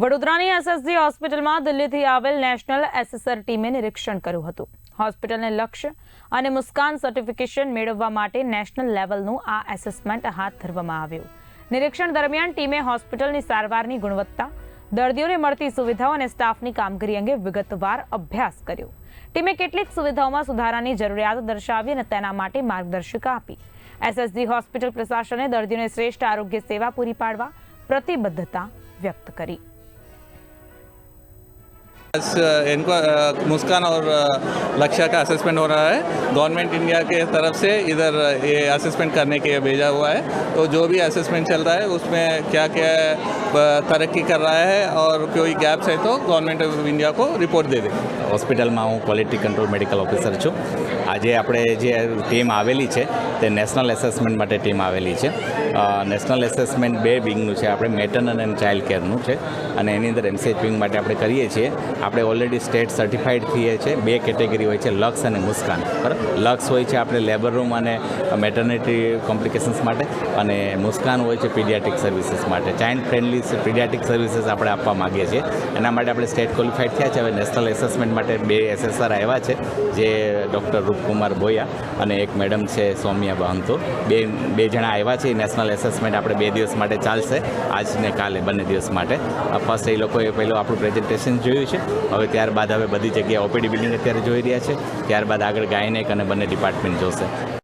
વડોદરાની એસએસજી હોસ્પિટલમાં દિલ્હીથી આવેલ નેશનલ એસેસર ટીમે નિરીક્ષણ કર્યું હતું. હોસ્પિટલને લક્ષ્ય અને મુસ્કાન સર્ટિફિકેશન મેળવવા માટે નેશનલ લેવલનું આ એસેસમેન્ટ હાથ ધરવામાં આવ્યું. નિરીક્ષણ દરમિયાન ટીમે હોસ્પિટલની સારવારની ગુણવત્તા, દર્દીઓને મળતી સુવિધાઓ અને સ્ટાફની કામગીરી અંગે વિગતવાર અભ્યાસ કર્યો. ટીમે કેટલીક સુવિધાઓમાં સુધારાની જરૂરિયાત દર્શાવી અને તેના માટે માર્ગદર્શિકા આપી. એસએસજી હોસ્પિટલ પ્રશાસને દર્દીઓને શ્રેષ્ઠ આરોગ્ય સેવા પૂરી પાડવા પ્રતિબદ્ધતા વ્યક્ત કરી. बस इनको अ, मुस्कान और अ, लक्ष्य का असेसमेंट हो रहा है गवर्नमेंट इंडिया के तरफ से इधर ये असेसमेंट करने के लिए भेजा हुआ है तो जो भी असेसमेंट चल रहा है उसमें क्या क्या अ, तरक्की कर रहा है और कोई गैप्स है तो गवर्नमेंट ऑफ इंडिया को रिपोर्ट दे देंगे હોસ્પિટલમાં હું ક્વોલિટી કંટ્રોલ મેડિકલ ઓફિસર છું આજે આપણે જે ટીમ આવેલી છે તે નેશનલ એસેસમેન્ટ માટે ટીમ આવેલી છે અ, નેશનલ એસેસમેન્ટ બે વિંગનું છે આપણે મેટર્નલ એન્ડ ચાઇલ્ડ કેરનું છે અને એની અંદર એમસીએચ વિંગ માટે આપણે કરીએ છીએ આપણે ઓલરેડી સ્ટેટ સર્ટિફાઈડ થઈએ છીએ. બે કેટેગરી હોય છે લક્સ અને મુસ્કાન. બરાબર? લક્સ હોય છે આપણે લેબર રૂમ અને મેટર્નિટી કોમ્પ્લિકેશન્સ માટે અને મુસ્કાન હોય છે પીડિયાટિક સર્વિસીસ માટે. ચાઇલ્ડ ફ્રેન્ડલી પીડિયાટિક સર્વિસીસ આપણે આપવા માગીએ છીએ. એના માટે આપણે સ્ટેટ ક્વોલિફાઈડ થયા છે. હવે નેશનલ એસેસમેન્ટ માટે બે એસએસઆર આવ્યા છે, જે ડૉક્ટર રૂપકુમાર બોયા અને એક મેડમ છે સૌમ્યા બહંતો. બે બે જણા આવ્યા છે. નેશનલ એસેસમેન્ટ આપણે બે દિવસ માટે ચાલશે. આજ ને કાલે બંને દિવસ માટે. ફર્સ્ટ એ લોકોએ પહેલું આપણું પ્રેઝન્ટેશન જોયું છે. હવે ત્યારબાદ હવે બધી જગ્યાએ ઓપીડી બિલ્ડિંગ અત્યારે જોઈ રહ્યા છે. ત્યારબાદ આગળ ગાયનેક અને બંને ડિપાર્ટમેન્ટ જોશે.